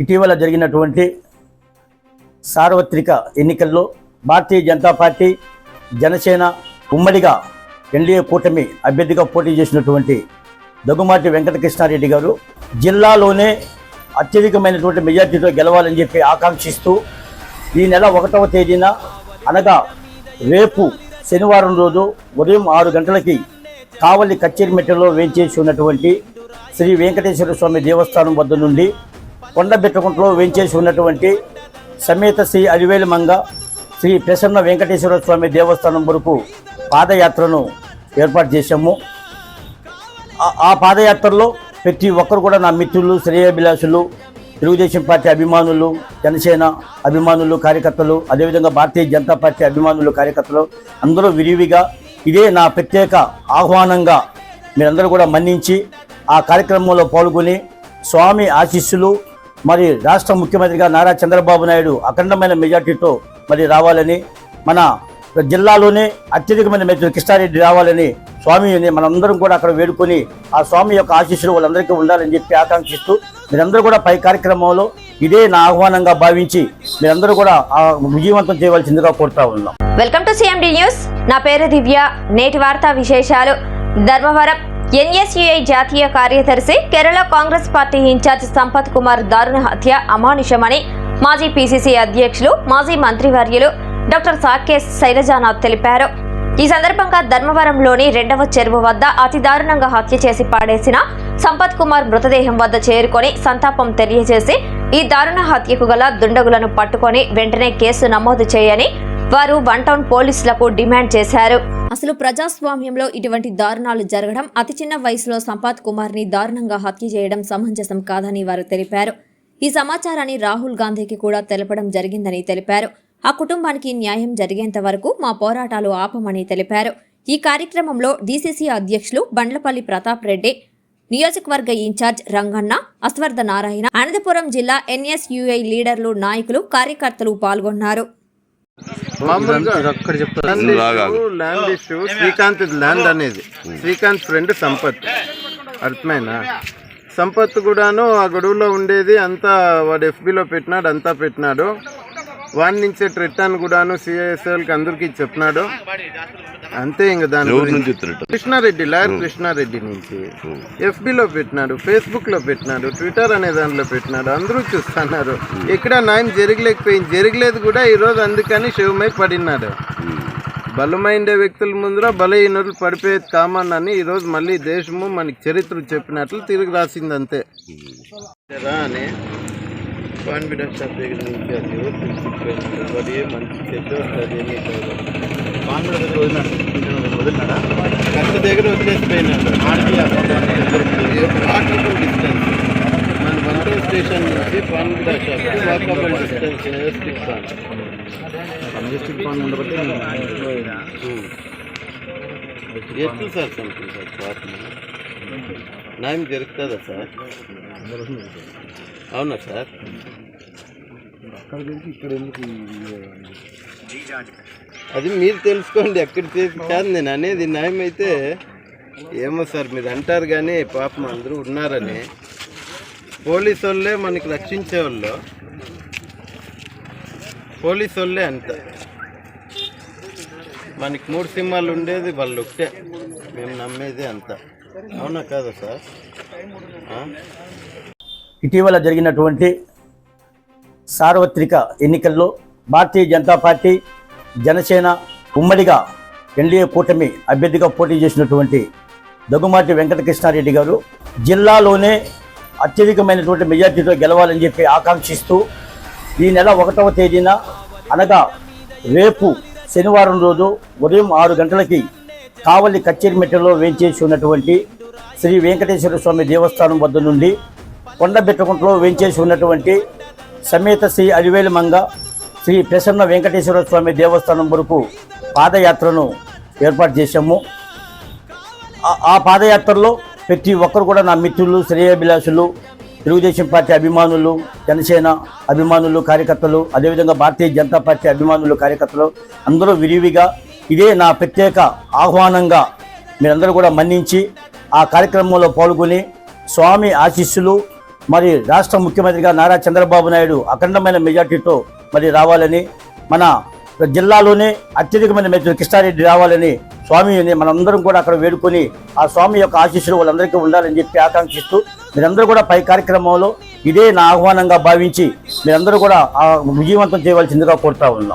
ఇటీవల జరిగినటువంటి సార్వత్రిక ఎన్నికల్లో భారతీయ జనతా పార్టీ జనసేన ఉమ్మడిగా ఎన్డీఏ కూటమి అభ్యర్థిగా పోటీ చేసినటువంటి దగ్గుమాటి వెంకటకృష్ణారెడ్డి గారు జిల్లాలోనే అత్యధికమైనటువంటి మెజార్టీతో గెలవాలని చెప్పి ఆకాంక్షిస్తూ ఈ నెల ఒకటవ తేదీన అనగా రేపు శనివారం రోజు ఉదయం ఆరు గంటలకి కావలి కచ్చేరిమెట్టలో వేంచేసి ఉన్నటువంటి శ్రీ వెంకటేశ్వర స్వామి దేవస్థానం వద్ద నుండి కొండబెట్టకుంటలో వేంచేసి ఉన్నటువంటి సమేత శ్రీ అలివేలు మంగ శ్రీ ప్రసన్న వెంకటేశ్వర స్వామి దేవస్థానం వరకు పాదయాత్రను ఏర్పాటు చేశాము. ఆ- పాదయాత్రలో ప్రతి ఒక్కరు కూడా నా మిత్రులు శ్రేయాభిలాషులు తెలుగుదేశం పార్టీ అభిమానులు జనసేన అభిమానులు కార్యకర్తలు అదేవిధంగా భారతీయ జనతా పార్టీ అభిమానులు కార్యకర్తలు అందరూ విరివిగా ఇదే నా ప్రత్యేక ఆహ్వానంగా మీరందరూ కూడా మన్నించి ఆ కార్యక్రమంలో పాల్గొని స్వామి ఆశీస్సులు మరి రాష్ట్ర ముఖ్యమంత్రిగా నారా చంద్రబాబు నాయుడు అఖండమైన మెజార్టీతో మరి రావాలని మన జిల్లాలోనే అత్యధికమైన మెజార్టీ కృష్ణారెడ్డి రావాలని స్వామిని మనందరం కూడా అక్కడ వేడుకొని ఆ స్వామి యొక్క ఆశీస్సులు వాళ్ళందరికీ ఉండాలని చెప్పి ఆకాంక్షిస్తూ మీరందరూ కూడా పై కార్యక్రమంలో ఇదే నా ఆహ్వానంగా భావించి మీరందరూ కూడా ఆ విజయవంతం చేయవలసిందిగా కోరుతా ఉన్నాం. వెల్కమ్ టు సిఎండి న్యూస్ నా పేరు దివ్య. నేటి వార్తా విశేషాలు. ధర్మవరం. ఎన్ఎస్యుఐ జాతీయ కార్యదర్శి కేరళ కాంగ్రెస్ పార్టీ ఇన్ఛార్జ్ సంపత్ కుమార్ దారుణ హత్య అమానుషమని మాజీ పీసీసీ అధ్యక్షులు మాజీ మంత్రివర్యులు డాక్టర్ సాకే శైలజానాథ్ తెలిపారు. ఈ సందర్భంగా ధర్మవరంలోని రెండవ చెరువు వద్ద అతి దారుణంగా హత్య చేసి పాడేసిన సంపత్ కుమార్ మృతదేహం వద్ద చేరుకొని సంతాపం తెలియజేసి ఈ దారుణ హత్యకు గల దుండగులను పట్టుకొని వెంటనే కేసు నమోదు చేయని వారు వన్ టౌన్ పోలీసులకు డిమాండ్ చేశారు. అసలు ప్రజాస్వామ్యంలో ఇటువంటి దారుణాలు జరగడం అతి చిన్న వయసులో సంపత్ కుమార్ని దారుణంగా హత్య చేయడం సమంజసం కాదని వారు తెలిపారు. ఈ సమాచారాన్ని రాహుల్ గాంధీకి కూడా తెలపడం జరిగిందని తెలిపారు. ఆ కుటుంబానికి న్యాయం జరిగేంత వరకు మా పోరాటాలు ఆపమని తెలిపారు. ఈ కార్యక్రమంలో డీసీసీ అధ్యక్షులు బండ్లపల్లి ప్రతాప్ రెడ్డి నియోజకవర్గ ఇన్ఛార్జ్ రంగన్న అశ్వర్ధ నారాయణ అనంతపురం జిల్లా ఎన్ఎస్యుఐ లీడర్లు నాయకులు కార్యకర్తలు పాల్గొన్నారు. Land issue land issue Srikanth land అనేది. శ్రీకాంత్ ఫ్రెండ్ సంపత్. అర్థమైనా సంపత్ కూడాను ఆ గొడవలో ఉండేది అంతా వాడు ఎఫ్బిలో పెట్టినాడు అంతా పెట్టినాడు. వాడి నుంచే రిటర్న్ కూడాను సిఐఎస్ఎల్కి అందరికీ చెప్పినాడు. అంతే ఇంక దాని. కృష్ణారెడ్డి లాయర్ కృష్ణారెడ్డి నుంచి. ఎఫ్బిలో పెట్టినాడు ఫేస్బుక్లో పెట్టినాడు ట్విట్టర్ అనే దాంట్లో పెట్టినాడు. అందరూ చూస్తున్నారు. ఎక్కడ న్యాయం జరగలేకపోయింది. జరగలేదు కూడా ఈ రోజు అందుకని శివమై పడినాడు. బలమైండే వ్యక్తుల ముందర బలహీనులు పడిపోయేది కామన్ అని ఈ రోజు మళ్ళీ దేశము మనకి చరిత్ర చెప్పినట్లు తిరిగి రాసింది అంతే రా అని కాన్ఫిడెన్స్ షాప్ దగ్గర నుంచి అది ఎవరు ఏ మంచి అది ఏమీ కట్ట దగ్గర వచ్చేసిపోయినాడు వాకబుల్ డిస్టెన్స్ మన వంట స్టేషన్ నుంచి పాన్గుడ shop. Walkable distance stick pan ఎట్లు సార్ సంథింగ్ సార్ న్యాయం జరుగుతుందా సార్? అవునా సార్? అది మీరు తెలుసుకోండి ఎక్కడ చేసి కాదు నేను అనేది న్యాయం అయితే ఏమో సార్ మీరు అంటారు కానీ పాపం అందరూ ఉన్నారని. పోలీసు వాళ్ళే మనకి రక్షించే వాళ్ళు పోలీసు వాళ్ళే అంత. మనకి మూడు సింహాలు ఉండేది వాళ్ళు ఒకటే మేము నమ్మేది అంత. అవునా కాదా సార్? ఇటీవల జరిగినటువంటి సార్వత్రిక ఎన్నికల్లో భారతీయ జనతా పార్టీ జనసేన ఉమ్మడిగా ఎన్డీఏ కూటమి అభ్యర్థిగా పోటీ చేసినటువంటి దగ్గుమాటి వెంకటకృష్ణారెడ్డి గారు జిల్లాలోనే అత్యధికమైనటువంటి మెజార్టీతో గెలవాలని చెప్పి ఆకాంక్షిస్తూ ఈ నెల ఒకటవ తేదీన అనగా రేపు శనివారం రోజు ఉదయం ఆరు గంటలకి కావలి కచ్చేరిమెట్టలో వేంచేసి ఉన్నటువంటి శ్రీ వెంకటేశ్వర స్వామి దేవస్థానం వద్ద నుండి కొండబెట్టకుంటలో వేంచేసి ఉన్నటువంటి సమేత శ్రీ అలివేలు మంగ శ్రీ ప్రసన్న వెంకటేశ్వర స్వామి దేవస్థానం వరకు పాదయాత్రను ఏర్పాటు చేశాము. ఆ- ఆ పాదయాత్రలో ప్రతి ఒక్కరు కూడా నా మిత్రులు శ్రేయాభిలాషులు తెలుగుదేశం పార్టీ అభిమానులు జనసేన అభిమానులు కార్యకర్తలు అదేవిధంగా భారతీయ జనతా పార్టీ అభిమానులు కార్యకర్తలు అందరూ విరివిగా ఇదే నా ప్రత్యేక ఆహ్వానంగా మీరందరూ కూడా మన్నించి ఆ కార్యక్రమంలో పాల్గొని స్వామి ఆశీస్సులు మరి రాష్ట్ర ముఖ్యమంత్రిగా నారా చంద్రబాబు నాయుడు అఖండమైన మెజార్టీతో మరి రావాలని మన జిల్లాలోనే అత్యధికమైన మెజార్టీ కృష్ణారెడ్డి రావాలని స్వామిని మనందరం కూడా అక్కడ వేడుకొని ఆ స్వామి యొక్క ఆశీస్సులు వాళ్ళందరికీ ఉండాలని చెప్పి ఆకాంక్షిస్తూ మీరందరూ కూడా పై కార్యక్రమంలో ఇదే నా ఆహ్వానంగా భావించి మీరందరూ కూడా విజయవంతం చేయవలసిందిగా కోరుతా ఉన్నాం.